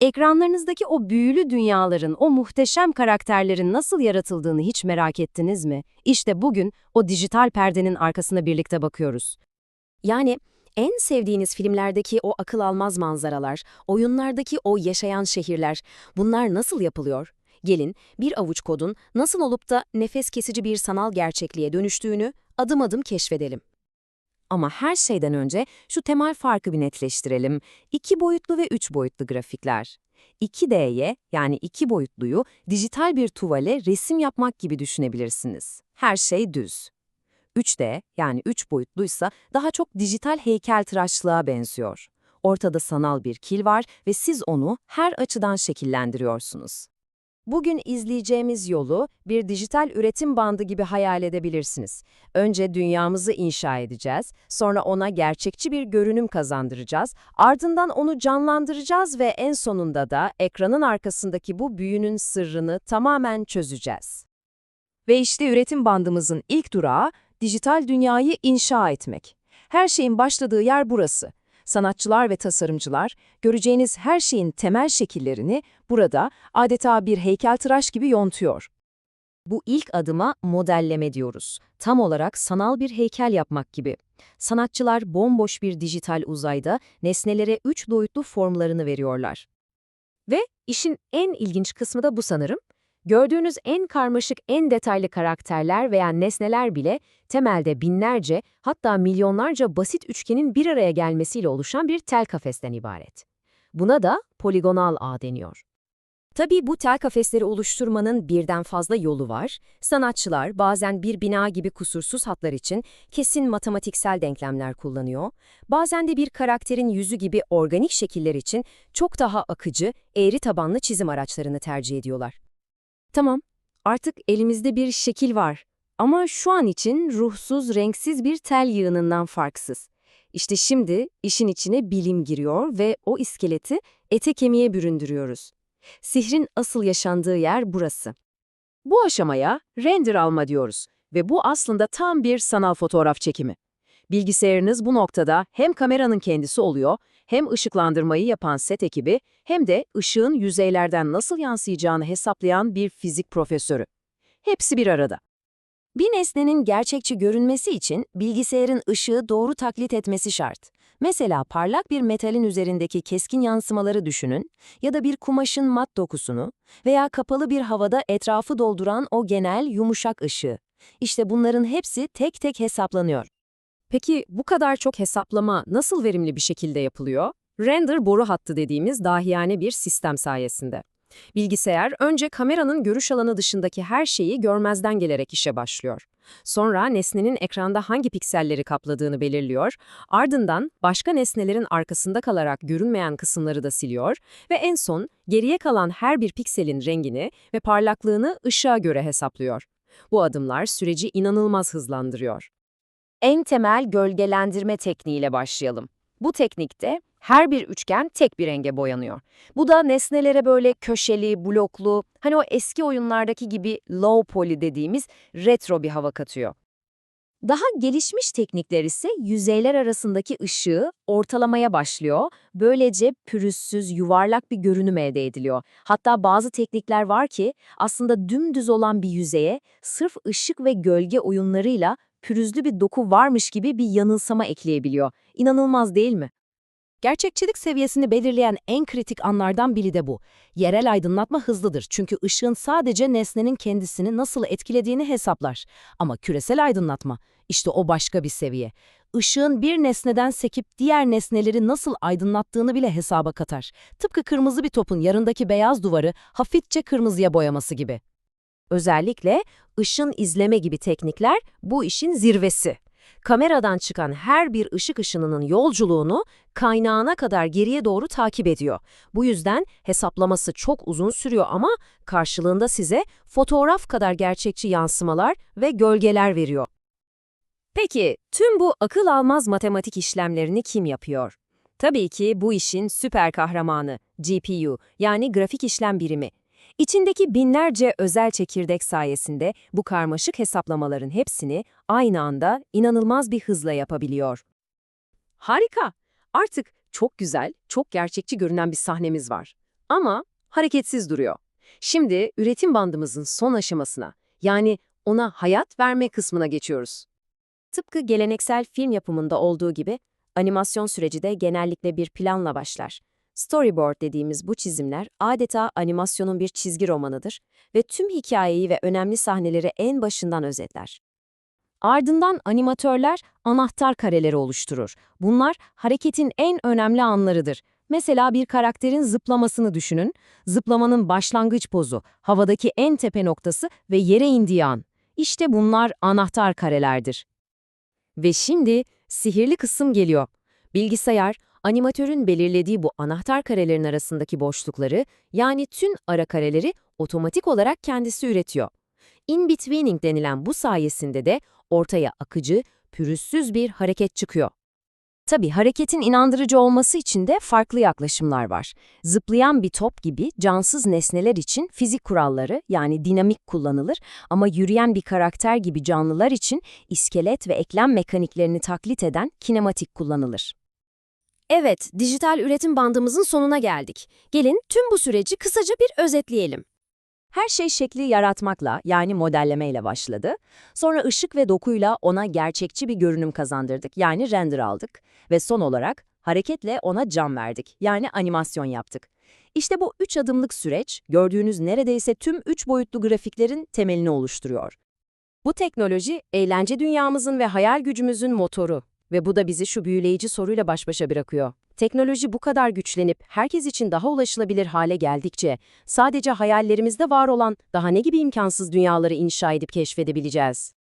Ekranlarınızdaki o büyülü dünyaların, o muhteşem karakterlerin nasıl yaratıldığını hiç merak ettiniz mi? İşte bugün o dijital perdenin arkasına birlikte bakıyoruz. Yani en sevdiğiniz filmlerdeki o akıl almaz manzaralar, oyunlardaki o yaşayan şehirler, bunlar nasıl yapılıyor? Gelin bir avuç kodun nasıl olup da nefes kesici bir sanal gerçekliğe dönüştüğünü adım adım keşfedelim. Ama her şeyden önce şu temel farkı bir netleştirelim. İki boyutlu ve üç boyutlu grafikler. 2D'ye yani iki boyutluyu dijital bir tuvale resim yapmak gibi düşünebilirsiniz. Her şey düz. 3D yani 3 boyutluysa daha çok dijital heykeltıraşlığa benziyor. Ortada sanal bir kil var ve siz onu her açıdan şekillendiriyorsunuz. Bugün izleyeceğimiz yolu bir dijital üretim bandı gibi hayal edebilirsiniz. Önce dünyamızı inşa edeceğiz, sonra ona gerçekçi bir görünüm kazandıracağız, ardından onu canlandıracağız ve en sonunda da ekranın arkasındaki bu büyünün sırrını tamamen çözeceğiz. Ve işte üretim bandımızın ilk durağı dijital dünyayı inşa etmek. Her şeyin başladığı yer burası. Sanatçılar ve tasarımcılar göreceğiniz her şeyin temel şekillerini burada adeta bir heykeltıraş gibi yontuyor. Bu ilk adıma modelleme diyoruz. Tam olarak sanal bir heykel yapmak gibi. Sanatçılar bomboş bir dijital uzayda nesnelere üç boyutlu formlarını veriyorlar. Ve işin en ilginç kısmı da bu sanırım. Gördüğünüz en karmaşık, en detaylı karakterler veya nesneler bile temelde binlerce, hatta milyonlarca basit üçgenin bir araya gelmesiyle oluşan bir tel kafesten ibaret. Buna da poligonal ağ deniyor. Tabii bu tel kafesleri oluşturmanın birden fazla yolu var. Sanatçılar bazen bir bina gibi kusursuz hatlar için kesin matematiksel denklemler kullanıyor. Bazen de bir karakterin yüzü gibi organik şekiller için çok daha akıcı, eğri tabanlı çizim araçlarını tercih ediyorlar. Tamam, artık elimizde bir şekil var. Ama şu an için ruhsuz, renksiz bir tel yığınından farksız. İşte şimdi işin içine bilim giriyor ve o iskeleti ete kemiğe büründürüyoruz. Sihrin asıl yaşandığı yer burası. Bu aşamaya render alma diyoruz ve bu aslında tam bir sanal fotoğraf çekimi. Bilgisayarınız bu noktada hem kameranın kendisi oluyor, hem ışıklandırmayı yapan set ekibi, hem de ışığın yüzeylerden nasıl yansıyacağını hesaplayan bir fizik profesörü. Hepsi bir arada. Bir nesnenin gerçekçi görünmesi için bilgisayarın ışığı doğru taklit etmesi şart. Mesela parlak bir metalin üzerindeki keskin yansımaları düşünün ya da bir kumaşın mat dokusunu veya kapalı bir havada etrafı dolduran o genel yumuşak ışığı. İşte bunların hepsi tek tek hesaplanıyor. Peki bu kadar çok hesaplama nasıl verimli bir şekilde yapılıyor? Render boru hattı dediğimiz dahiyane bir sistem sayesinde. Bilgisayar önce kameranın görüş alanı dışındaki her şeyi görmezden gelerek işe başlıyor. Sonra nesnenin ekranda hangi pikselleri kapladığını belirliyor, ardından başka nesnelerin arkasında kalarak görünmeyen kısımları da siliyor ve en son geriye kalan her bir pikselin rengini ve parlaklığını ışığa göre hesaplıyor. Bu adımlar süreci inanılmaz hızlandırıyor. En temel gölgelendirme tekniğiyle başlayalım. Bu teknikte her bir üçgen tek bir renge boyanıyor. Bu da nesnelere böyle köşeli, bloklu, hani o eski oyunlardaki gibi low poly dediğimiz retro bir hava katıyor. Daha gelişmiş teknikler ise yüzeyler arasındaki ışığı ortalamaya başlıyor. Böylece pürüzsüz, yuvarlak bir görünüm elde ediliyor. Hatta bazı teknikler var ki aslında dümdüz olan bir yüzeye sırf ışık ve gölge oyunlarıyla pürüzlü bir doku varmış gibi bir yanılsama ekleyebiliyor. İnanılmaz değil mi? Gerçekçilik seviyesini belirleyen en kritik anlardan biri de bu. Yerel aydınlatma hızlıdır çünkü ışığın sadece nesnenin kendisini nasıl etkilediğini hesaplar. Ama küresel aydınlatma, işte o başka bir seviye. Işığın bir nesneden sekip diğer nesneleri nasıl aydınlattığını bile hesaba katar. Tıpkı kırmızı bir topun yarındaki beyaz duvarı hafifçe kırmızıya boyaması gibi. Özellikle ışın izleme gibi teknikler bu işin zirvesi. Kameradan çıkan her bir ışık ışınının yolculuğunu kaynağına kadar geriye doğru takip ediyor. Bu yüzden hesaplaması çok uzun sürüyor ama karşılığında size fotoğraf kadar gerçekçi yansımalar ve gölgeler veriyor. Peki tüm bu akıl almaz matematik işlemlerini kim yapıyor? Tabii ki bu işin süper kahramanı GPU yani grafik işlem birimi. İçindeki binlerce özel çekirdek sayesinde bu karmaşık hesaplamaların hepsini aynı anda inanılmaz bir hızla yapabiliyor. Harika! Artık çok güzel, çok gerçekçi görünen bir sahnemiz var. Ama hareketsiz duruyor. Şimdi üretim bandımızın son aşamasına, yani ona hayat verme kısmına geçiyoruz. Tıpkı geleneksel film yapımında olduğu gibi, animasyon süreci de genellikle bir planla başlar. Storyboard dediğimiz bu çizimler adeta animasyonun bir çizgi romanıdır ve tüm hikayeyi ve önemli sahneleri en başından özetler. Ardından animatörler anahtar kareleri oluşturur. Bunlar hareketin en önemli anlarıdır. Mesela bir karakterin zıplamasını düşünün. Zıplamanın başlangıç pozu, havadaki en tepe noktası ve yere indiği an. İşte bunlar anahtar karelerdir. Ve şimdi sihirli kısım geliyor. Bilgisayar, animatörün belirlediği bu anahtar karelerin arasındaki boşlukları, yani tüm ara kareleri otomatik olarak kendisi üretiyor. In-betweening denilen bu sayesinde de ortaya akıcı, pürüzsüz bir hareket çıkıyor. Tabii hareketin inandırıcı olması için de farklı yaklaşımlar var. Zıplayan bir top gibi cansız nesneler için fizik kuralları yani dinamik kullanılır ama yürüyen bir karakter gibi canlılar için iskelet ve eklem mekaniklerini taklit eden kinematik kullanılır. Evet, dijital üretim bandımızın sonuna geldik. Gelin tüm bu süreci kısaca bir özetleyelim. Her şey şekli yaratmakla yani modellemeyle başladı. Sonra ışık ve dokuyla ona gerçekçi bir görünüm kazandırdık yani render aldık. Ve son olarak hareketle ona can verdik yani animasyon yaptık. İşte bu üç adımlık süreç gördüğünüz neredeyse tüm üç boyutlu grafiklerin temelini oluşturuyor. Bu teknoloji eğlence dünyamızın ve hayal gücümüzün motoru. Ve bu da bizi şu büyüleyici soruyla baş başa bırakıyor. Teknoloji bu kadar güçlenip herkes için daha ulaşılabilir hale geldikçe sadece hayallerimizde var olan daha ne gibi imkansız dünyaları inşa edip keşfedebileceğiz?